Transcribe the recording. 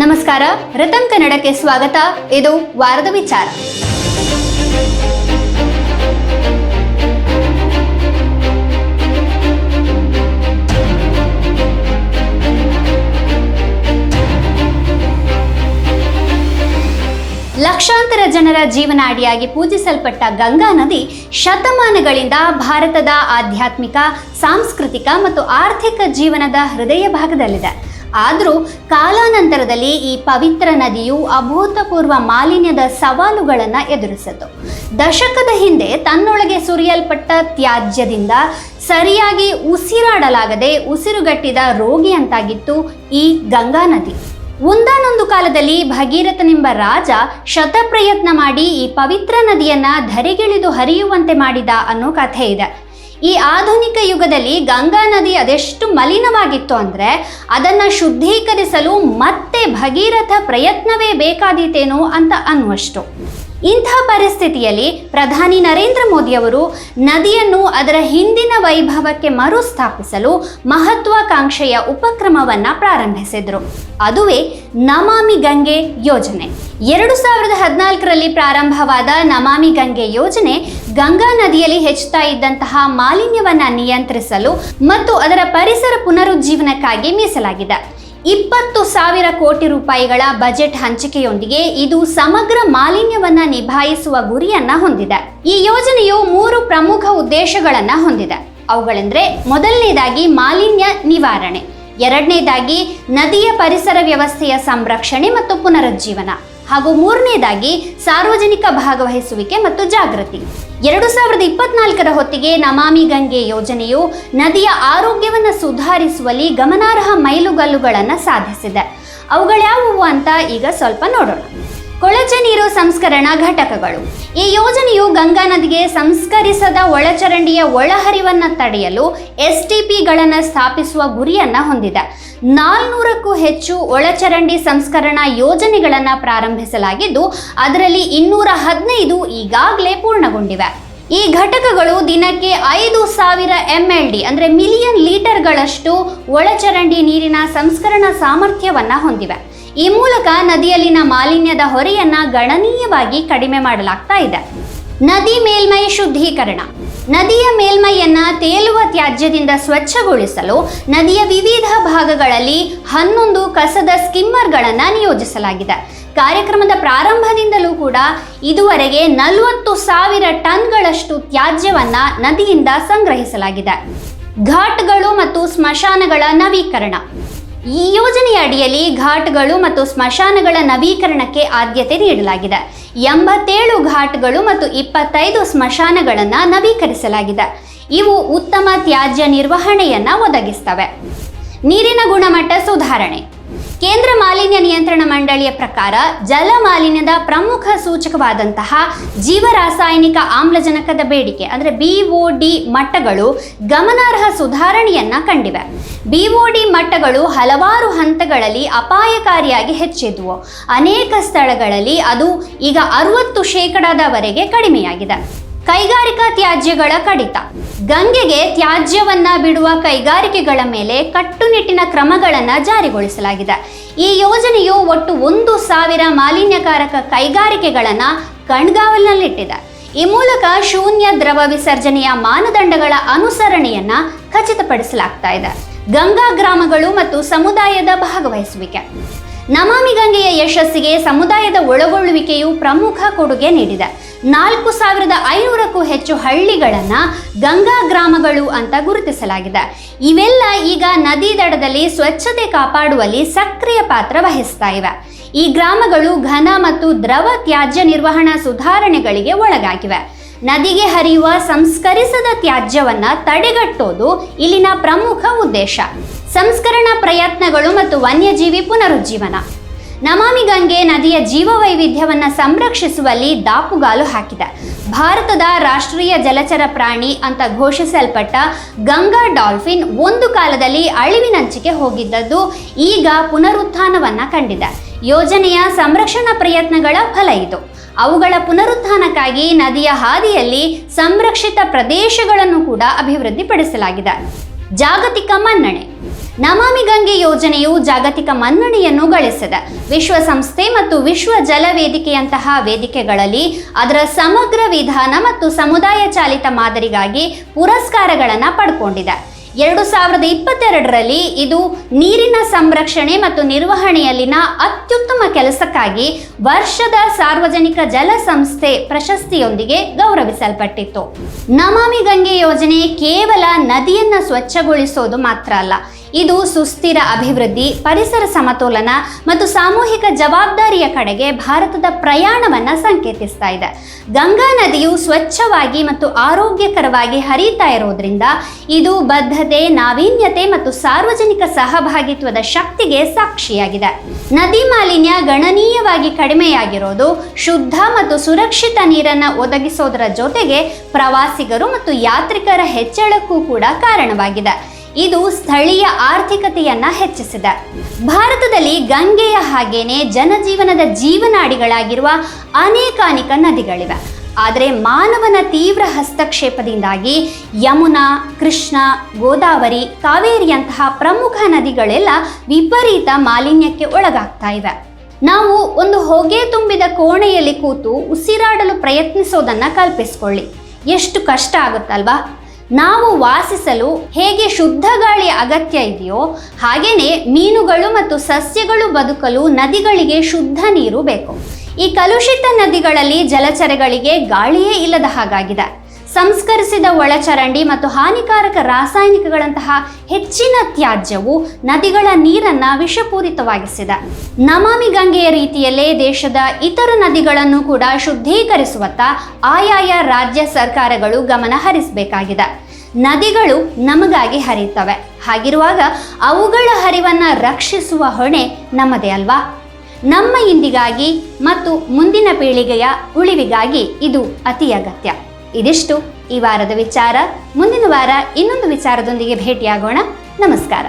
ನಮಸ್ಕಾರ, ರತನ್ ಕನ್ನಡಕ್ಕೆ ಸ್ವಾಗತ. ಇದು ವಾರದ ವಿಚಾರ. ಲಕ್ಷಾಂತರ ಜನರ ಜೀವನಾಡಿಯಾಗಿ ಪೂಜಿಸಲ್ಪಟ್ಟ ಗಂಗಾ ನದಿ ಶತಮಾನಗಳಿಂದ ಭಾರತದ ಆಧ್ಯಾತ್ಮಿಕ, ಸಾಂಸ್ಕೃತಿಕ ಮತ್ತು ಆರ್ಥಿಕ ಜೀವನದ ಹೃದಯ ಭಾಗದಲ್ಲಿದೆ. ಆದರೂ ಕಾಲಾನಂತರದಲ್ಲಿ ಈ ಪವಿತ್ರ ನದಿಯು ಅಭೂತಪೂರ್ವ ಮಾಲಿನ್ಯದ ಸವಾಲುಗಳನ್ನು ಎದುರಿಸಿತು. ದಶಕದ ಹಿಂದೆ ತನ್ನೊಳಗೆ ಸುರಿಯಲ್ಪಟ್ಟ ತ್ಯಾಜ್ಯದಿಂದ ಸರಿಯಾಗಿ ಉಸಿರಾಡಲಾಗದೆ ಉಸಿರುಗಟ್ಟಿದ ರೋಗಿಯಂತಾಗಿತ್ತು ಈ ಗಂಗಾ ನದಿ. ಒಂದಾನೊಂದು ಕಾಲದಲ್ಲಿ ಭಗೀರಥನೆಂಬ ರಾಜ ಶತಪ್ರಯತ್ನ ಮಾಡಿ ಈ ಪವಿತ್ರ ನದಿಯನ್ನ ಧರೆಗಿಳಿದು ಹರಿಯುವಂತೆ ಮಾಡಿದ ಅನ್ನೋ ಕಥೆ ಇದೆ ಈ ಆಧುನಿಕ ಯುಗದಲ್ಲಿ ಗಂಗಾ ನದಿ ಅದೆಷ್ಟು ಮಲಿನವಾಗಿತ್ತು ಅಂದರೆ ಅದನ್ನು ಶುದ್ಧೀಕರಿಸಲು ಮತ್ತೆ ಭಗೀರಥ ಪ್ರಯತ್ನವೇ ಬೇಕಾದೀತೇನೋ ಅಂತ ಅನ್ನುವಷ್ಟು. ಇಂಥ ಪರಿಸ್ಥಿತಿಯಲ್ಲಿ ಪ್ರಧಾನಿ ನರೇಂದ್ರ ಮೋದಿಯವರು ನದಿಯನ್ನು ಅದರ ಹಿಂದಿನ ವೈಭವಕ್ಕೆ ಮರುಸ್ಥಾಪಿಸಲು ಮಹತ್ವಾಕಾಂಕ್ಷೆಯ ಉಪಕ್ರಮವನ್ನು ಪ್ರಾರಂಭಿಸಿದರು. ಅದುವೇ ನಮಾಮಿ ಗಂಗೆ ಯೋಜನೆ. ಎರಡು ಸಾವಿರದ ಹದಿನಾಲ್ಕರಲ್ಲಿ ಪ್ರಾರಂಭವಾದ ನಮಾಮಿ ಗಂಗೆ ಯೋಜನೆ ಗಂಗಾ ನದಿಯಲ್ಲಿ ಹೆಚ್ಚುತ್ತಾ ಇದ್ದಂತಹ ಮಾಲಿನ್ಯವನ್ನು ನಿಯಂತ್ರಿಸಲು ಮತ್ತು ಅದರ ಪರಿಸರ ಪುನರುಜ್ಜೀವನಕ್ಕಾಗಿ ಮೀಸಲಾಗಿದೆ. ಇಪ್ಪತ್ತು ಸಾವಿರ ಕೋಟಿ ರೂಪಾಯಿಗಳ ಬಜೆಟ್ ಹಂಚಿಕೆಯೊಂದಿಗೆ ಇದು ಸಮಗ್ರ ಮಾಲಿನ್ಯವನ್ನು ನಿಭಾಯಿಸುವ ಗುರಿಯನ್ನ ಹೊಂದಿದೆ. ಈ ಯೋಜನೆಯು ಮೂರು ಪ್ರಮುಖ ಉದ್ದೇಶಗಳನ್ನ ಹೊಂದಿದೆ. ಅವುಗಳೆಂದರೆ ಮೊದಲನೇದಾಗಿ ಮಾಲಿನ್ಯ ನಿವಾರಣೆ, ಎರಡನೇದಾಗಿ ನದಿಯ ಪರಿಸರ ವ್ಯವಸ್ಥೆಯ ಸಂರಕ್ಷಣೆ ಮತ್ತು ಪುನರುಜ್ಜೀವನ, ಹಾಗೂ ಮೂರನೇದಾಗಿ ಸಾರ್ವಜನಿಕ ಭಾಗವಹಿಸುವಿಕೆ ಮತ್ತು ಜಾಗೃತಿ. ಎರಡು ಸಾವಿರದ ಇಪ್ಪತ್ನಾಲ್ಕರ ಹೊತ್ತಿಗೆ ನಮಾಮಿ ಗಂಗೆ ಯೋಜನೆಯು ನದಿಯ ಆರೋಗ್ಯವನ್ನು ಸುಧಾರಿಸುವಲ್ಲಿ ಗಮನಾರ್ಹ ಮೈಲುಗಲ್ಲುಗಳನ್ನು ಸಾಧಿಸಿದೆ. ಅವುಗಳ್ಯಾವುವು ಅಂತ ಈಗ ಸ್ವಲ್ಪ ನೋಡೋಣ. ಕೊಳಚೆ ನೀರು ಸಂಸ್ಕರಣಾ ಘಟಕಗಳು. ಈ ಯೋಜನೆಯು ಗಂಗಾ ನದಿಗೆ ಸಂಸ್ಕರಿಸದ ಒಳಚರಂಡಿಯ ಒಳಹರಿವನ್ನು ತಡೆಯಲು ಎಸ್ ಟಿ ಸ್ಥಾಪಿಸುವ ಗುರಿಯನ್ನು ಹೊಂದಿದೆ. ನಾಲ್ನೂರಕ್ಕೂ ಹೆಚ್ಚು ಒಳಚರಂಡಿ ಸಂಸ್ಕರಣಾ ಯೋಜನೆಗಳನ್ನು ಪ್ರಾರಂಭಿಸಲಾಗಿದ್ದು, ಅದರಲ್ಲಿ ಇನ್ನೂರ ಹದಿನೈದು ಈಗಾಗಲೇ ಪೂರ್ಣಗೊಂಡಿವೆ. ಈ ಘಟಕಗಳು ದಿನಕ್ಕೆ ಐದು ಸಾವಿರ ಎಂ ಎಲ್ ಡಿ ಅಂದರೆ ಮಿಲಿಯನ್ ಲೀಟರ್ಗಳಷ್ಟು ಒಳಚರಂಡಿ ನೀರಿನ ಸಂಸ್ಕರಣಾ ಸಾಮರ್ಥ್ಯವನ್ನು ಹೊಂದಿವೆ. ಈ ಮೂಲಕ ನದಿಯಲ್ಲಿನ ಮಾಲಿನ್ಯದ ಹೊರೆಯನ್ನ ಗಣನೀಯವಾಗಿ ಕಡಿಮೆ ಮಾಡಲಾಗ್ತಾ ಇದೆ. ನದಿ ಮೇಲ್ಮೈ ಶುದ್ಧೀಕರಣ. ನದಿಯ ಮೇಲ್ಮೈಯನ್ನ ತೇಲುವ ತ್ಯಾಜ್ಯದಿಂದ ಸ್ವಚ್ಛಗೊಳಿಸಲು ನದಿಯ ವಿವಿಧ ಭಾಗಗಳಲ್ಲಿ ಹನ್ನೊಂದು ಕಸದ ಸ್ಕಿಮ್ಮರ್ಗಳನ್ನು ನಿಯೋಜಿಸಲಾಗಿದೆ. ಕಾರ್ಯಕ್ರಮದ ಪ್ರಾರಂಭದಿಂದಲೂ ಕೂಡ ಇದುವರೆಗೆ ನಲವತ್ತು ಸಾವಿರ ಟನ್ಗಳಷ್ಟು ತ್ಯಾಜ್ಯವನ್ನ ನದಿಯಿಂದ ಸಂಗ್ರಹಿಸಲಾಗಿದೆ. ಘಾಟ್ಗಳು ಮತ್ತು ಸ್ಮಶಾನಗಳ ನವೀಕರಣ. ಈ ಯೋಜನೆಯ ಅಡಿಯಲ್ಲಿ ಘಾಟ್ಗಳು ಮತ್ತು ಸ್ಮಶಾನಗಳ ನವೀಕರಣಕ್ಕೆ ಆದ್ಯತೆ ನೀಡಲಾಗಿದೆ. ಎಂಬತ್ತೇಳು ಘಾಟ್ಗಳು ಮತ್ತು ಇಪ್ಪತ್ತೈದು ಸ್ಮಶಾನಗಳನ್ನು ನವೀಕರಿಸಲಾಗಿದೆ. ಇವು ಉತ್ತಮ ತ್ಯಾಜ್ಯ ನಿರ್ವಹಣೆಯನ್ನು ಒದಗಿಸ್ತವೆ. ನೀರಿನ ಗುಣಮಟ್ಟ ಸುಧಾರಣೆ. ಕೇಂದ್ರ ಮಾಲಿನ್ಯ ನಿಯಂತ್ರಣ ಮಂಡಳಿಯ ಪ್ರಕಾರ ಜಲ ಮಾಲಿನ್ಯದ ಪ್ರಮುಖ ಸೂಚಕವಾದಂತಹ ಜೀವರಾಸಾಯನಿಕ ಆಮ್ಲಜನಕದ ಬೇಡಿಕೆ, ಅಂದರೆ ಬಿಒಡಿ ಮಟ್ಟಗಳು ಗಮನಾರ್ಹ ಸುಧಾರಣೆಯನ್ನ ಕಂಡಿವೆ. ಬಿಒಡಿ ಮಟ್ಟಗಳು ಹಲವಾರು ಹಂತಗಳಲ್ಲಿ ಅಪಾಯಕಾರಿಯಾಗಿ ಹೆಚ್ಚಿದ್ವು. ಅನೇಕ ಸ್ಥಳಗಳಲ್ಲಿ ಅದು ಈಗ ಅರವತ್ತು ಶೇಕಡಾದವರೆಗೆ ಕಡಿಮೆಯಾಗಿದೆ. ಕೈಗಾರಿಕಾ ತ್ಯಾಜ್ಯಗಳ ಕಡಿತ. ಗಂಗೆಗೆ ತ್ಯಾಜ್ಯವನ್ನ ಬಿಡುವ ಕೈಗಾರಿಕೆಗಳ ಮೇಲೆ ಕಟ್ಟುನಿಟ್ಟಿನ ಕ್ರಮಗಳನ್ನು ಜಾರಿಗೊಳಿಸಲಾಗಿದೆ. ಈ ಯೋಜನೆಯು ಒಟ್ಟು ಒಂದು ಸಾವಿರ ಮಾಲಿನ್ಯಕಾರಕ ಕೈಗಾರಿಕೆಗಳನ್ನು ಕಣ್ಗಾವಲಿನಲ್ಲಿಟ್ಟಿದೆ. ಈ ಮೂಲಕ ಶೂನ್ಯ ದ್ರವ ವಿಸರ್ಜನೆಯ ಮಾನದಂಡಗಳ ಅನುಸರಣೆಯನ್ನ ಖಚಿತಪಡಿಸಲಾಗ್ತಾ ಇದೆ. ಗಂಗಾ ಗ್ರಾಮಗಳು ಮತ್ತು ಸಮುದಾಯದ ಭಾಗವಹಿಸುವಿಕೆ. ನಮಾಮಿ ಗಂಗೆಯ ಯಶಸ್ಸಿಗೆ ಸಮುದಾಯದ ಒಳಗೊಳ್ಳುವಿಕೆಯು ಪ್ರಮುಖ ಕೊಡುಗೆ ನೀಡಿದೆ. ನಾಲ್ಕು ಸಾವಿರದ ಐನೂರಕ್ಕೂ ಹೆಚ್ಚು ಹಳ್ಳಿಗಳನ್ನು ಗಂಗಾ ಗ್ರಾಮಗಳು ಅಂತ ಗುರುತಿಸಲಾಗಿದೆ. ಇವೆಲ್ಲ ಈಗ ನದಿ ದಡದಲ್ಲಿ ಸ್ವಚ್ಛತೆ ಕಾಪಾಡುವಲ್ಲಿ ಸಕ್ರಿಯ ಪಾತ್ರ ವಹಿಸ್ತಾ ಇವೆ. ಈ ಗ್ರಾಮಗಳು ಘನ ಮತ್ತು ದ್ರವ ತ್ಯಾಜ್ಯ ನಿರ್ವಹಣಾ ಸುಧಾರಣೆಗಳಿಗೆ ಒಳಗಾಗಿವೆ. ನದಿಗೆ ಹರಿಯುವ ಸಂಸ್ಕರಿಸದ ತ್ಯಾಜ್ಯವನ್ನ ತಡೆಗಟ್ಟೋದು ಇಲ್ಲಿನ ಪ್ರಮುಖ ಉದ್ದೇಶ. ಸಂಸ್ಕರಣಾ ಪ್ರಯತ್ನಗಳು ಮತ್ತು ವನ್ಯಜೀವಿ ಪುನರುಜ್ಜೀವನ. ನಮಾಮಿ ಗಂಗೆ ನದಿಯ ಜೀವವೈವಿಧ್ಯವನ್ನು ಸಂರಕ್ಷಿಸುವಲ್ಲಿ ದಾಪುಗಾಲು ಹಾಕಿದೆ. ಭಾರತದ ರಾಷ್ಟ್ರೀಯ ಜಲಚರ ಪ್ರಾಣಿ ಅಂತ ಘೋಷಿಸಲ್ಪಟ್ಟ ಗಂಗಾ ಡಾಲ್ಫಿನ್ ಒಂದು ಕಾಲದಲ್ಲಿ ಅಳಿವಿನಂಚಿಗೆ ಹೋಗಿದ್ದದ್ದು ಈಗ ಪುನರುತ್ಥಾನವನ್ನ ಕಂಡಿದೆ. ಯೋಜನೆಯ ಸಂರಕ್ಷಣಾ ಪ್ರಯತ್ನಗಳ ಫಲ ಇದು. ಅವುಗಳ ಪುನರುತ್ಥಾನಕ್ಕಾಗಿ ನದಿಯ ಹಾದಿಯಲ್ಲಿ ಸಂರಕ್ಷಿತ ಪ್ರದೇಶಗಳನ್ನು ಕೂಡ ಅಭಿವೃದ್ಧಿಪಡಿಸಲಾಗಿದೆ. ಜಾಗತಿಕ ಮನ್ನಣೆ. ನಮಾಮಿ ಗಂಗೆ ಯೋಜನೆಯು ಜಾಗತಿಕ ಮನ್ನಣೆಯನ್ನು ಗಳಿಸಿದೆ. ವಿಶ್ವಸಂಸ್ಥೆ ಮತ್ತು ವಿಶ್ವ ಜಲ ವೇದಿಕೆಯಂತಹ ವೇದಿಕೆಗಳಲ್ಲಿ ಅದರ ಸಮಗ್ರ ವಿಧಾನ ಮತ್ತು ಸಮುದಾಯ ಚಾಲಿತ ಮಾದರಿಗಾಗಿ ಪುರಸ್ಕಾರಗಳನ್ನು ಪಡ್ಕೊಂಡಿದೆ. ಎರಡು ಸಾವಿರದ ಇಪ್ಪತ್ತೆರಡರಲ್ಲಿ ಇದು ನೀರಿನ ಸಂರಕ್ಷಣೆ ಮತ್ತು ನಿರ್ವಹಣೆಯಲ್ಲಿನ ಅತ್ಯುತ್ತಮ ಕೆಲಸಕ್ಕಾಗಿ ವರ್ಷದ ಸಾರ್ವಜನಿಕ ಜಲ ಸಂಸ್ಥೆ ಪ್ರಶಸ್ತಿಯೊಂದಿಗೆ ಗೌರವಿಸಲ್ಪಟ್ಟಿತ್ತು. ನಮಾಮಿ ಗಂಗೆ ಯೋಜನೆ ಕೇವಲ ನದಿಯನ್ನು ಸ್ವಚ್ಛಗೊಳಿಸೋದು ಮಾತ್ರ ಅಲ್ಲ ಇದು ಸುಸ್ಥಿರ ಅಭಿವೃದ್ಧಿ, ಪರಿಸರ ಸಮತೋಲನ ಮತ್ತು ಸಾಮೂಹಿಕ ಜವಾಬ್ದಾರಿಯ ಕಡೆಗೆ ಭಾರತದ ಪ್ರಯಾಣವನ್ನು ಸಂಕೇತಿಸ್ತಾ ಇದೆ. ಗಂಗಾ ನದಿಯು ಸ್ವಚ್ಛವಾಗಿ ಮತ್ತು ಆರೋಗ್ಯಕರವಾಗಿ ಹರಿತಾ ಇರೋದ್ರಿಂದ ಇದು ಬದ್ಧತೆ, ನಾವೀನ್ಯತೆ ಮತ್ತು ಸಾರ್ವಜನಿಕ ಸಹಭಾಗಿತ್ವದ ಶಕ್ತಿಗೆ ಸಾಕ್ಷಿಯಾಗಿದೆ. ನದಿ ಮಾಲಿನ್ಯ ಗಣನೀಯವಾಗಿ ಕಡಿಮೆಯಾಗಿರೋದು ಶುದ್ಧ ಮತ್ತು ಸುರಕ್ಷಿತ ನೀರನ್ನು ಒದಗಿಸೋದರ ಜೊತೆಗೆ ಪ್ರವಾಸಿಗರು ಮತ್ತು ಯಾತ್ರಿಕರ ಹೆಚ್ಚಳಕ್ಕೂ ಕೂಡ ಕಾರಣವಾಗಿದೆ. ಇದು ಸ್ಥಳೀಯ ಆರ್ಥಿಕತೆಯನ್ನ ಹೆಚ್ಚಿಸಿದೆ. ಭಾರತದಲ್ಲಿ ಗಂಗೆಯ ಹಾಗೇನೆ ಜನಜೀವನದ ಜೀವನಾಡಿಗಳಾಗಿರುವ ಅನೇಕಾನೇಕ ನದಿಗಳಿವೆ. ಆದರೆ ಮಾನವನ ತೀವ್ರ ಹಸ್ತಕ್ಷೇಪದಿಂದಾಗಿ ಯಮುನಾ, ಕೃಷ್ಣ, ಗೋದಾವರಿ, ಕಾವೇರಿಯಂತಹ ಪ್ರಮುಖ ನದಿಗಳೆಲ್ಲ ವಿಪರೀತ ಮಾಲಿನ್ಯಕ್ಕೆ ಒಳಗಾಗ್ತಾ ಇವೆ. ನಾವು ಒಂದು ಹೊಗೆ ತುಂಬಿದ ಕೋಣೆಯಲ್ಲಿ ಕೂತು ಉಸಿರಾಡಲು ಪ್ರಯತ್ನಿಸೋದನ್ನ ಕಲ್ಪಿಸ್ಕೊಳ್ಳಿ. ಎಷ್ಟು ಕಷ್ಟ ಆಗುತ್ತಲ್ವಾ? ನಾವು ವಾಸಿಸಲು ಹೇಗೆ ಶುದ್ಧ ಗಾಳಿಯ ಅಗತ್ಯ ಇದೆಯೋ ಹಾಗೆಯೇ ಮೀನುಗಳು ಮತ್ತು ಸಸ್ಯಗಳು ಬದುಕಲು ನದಿಗಳಿಗೆ ಶುದ್ಧ ನೀರು ಬೇಕು. ಈ ಕಲುಷಿತ ನದಿಗಳಲ್ಲಿ ಜಲಚರಗಳಿಗೆ ಗಾಳಿಯೇ ಇಲ್ಲದ ಹಾಗಾಗಿದೆ. ಸಂಸ್ಕರಿಸಿದ ಒಳಚರಂಡಿ ಮತ್ತು ಹಾನಿಕಾರಕ ರಾಸಾಯನಿಕಗಳಂತಹ ಹೆಚ್ಚಿನ ತ್ಯಾಜ್ಯವು ನದಿಗಳ ನೀರನ್ನ ವಿಷಪೂರಿತವಾಗಿಸಿದೆ. ನಮಾಮಿ ಗಂಗೆಯ ರೀತಿಯಲ್ಲೇ ದೇಶದ ಇತರ ನದಿಗಳನ್ನು ಕೂಡ ಶುದ್ಧೀಕರಿಸುವತ್ತ ಆಯಾಯ ರಾಜ್ಯ ಸರ್ಕಾರಗಳು ಗಮನ ಹರಿಸಬೇಕಾಗಿದೆ. ನದಿಗಳು ನಮಗಾಗಿ ಹರಿಯುತ್ತವೆ. ಹಾಗಿರುವಾಗ ಅವುಗಳ ಹರಿವನ್ನ ರಕ್ಷಿಸುವ ಹೊಣೆ ನಮ್ಮದೇ ಅಲ್ವಾ? ನಮ್ಮ ಇಂದಿಗಾಗಿ ಮತ್ತು ಮುಂದಿನ ಪೀಳಿಗೆಯ ಉಳಿವಿಗಾಗಿ ಇದು ಅತಿ ಅಗತ್ಯ. ಇದಿಷ್ಟು ಈ ವಾರದ ವಿಚಾರ. ಮುಂದಿನ ವಾರ ಇನ್ನೊಂದು ವಿಚಾರದೊಂದಿಗೆ ಭೇಟಿಯಾಗೋಣ. ನಮಸ್ಕಾರ.